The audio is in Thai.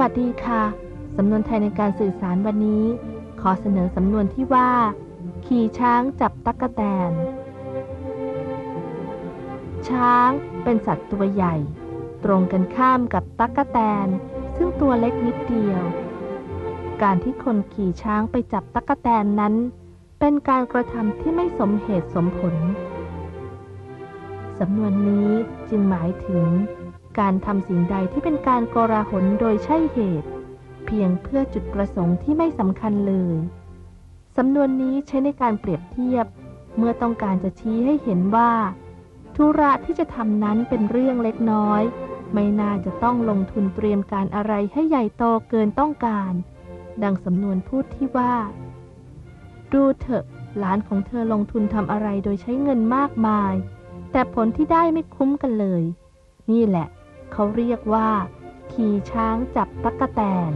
วัสดีค่ะ สำนวนไทยในการสื่อสารวันนี้ ขอเสนอสำนวนที่ว่า ขี่ช้างจับตั๊กแตน ช้างเป็นสัตว์ตัวใหญ่ ตรงกันข้ามกับตั๊กแตน ซึ่งตัวเล็กนิดเดียว การที่คนขี่ช้างไปจับตั๊กแตนนั้น เป็นการกระทำที่ไม่สมเหตุสมผล สำนวนนี้จึงหมายถึง การทำสิ่งใดที่เป็นการกราหลโดยใช่เหตุ เพียงเพื่อจุดประสงค์ที่ไม่สำคัญเลย สำนวนนี้ใช้ในการเปรียบเทียบ เมื่อต้องการจะชี้ให้เห็นว่า ธุระที่จะทำนั้นเป็นเรื่องเล็กน้อย ไม่น่าจะต้องลงทุนเตรียมการอะไรให้ใหญ่โตเกินต้องการ ดังสำนวนพูดที่ว่า ดูเถอะหลานของเธอลงทุนทำอะไรโดยใช้เงินมากมาย แต่ผลที่ได้ไม่คุ้มกันเลย นี่แหละ เขาเรียกว่า ขี่ช้างจับตั๊กแตน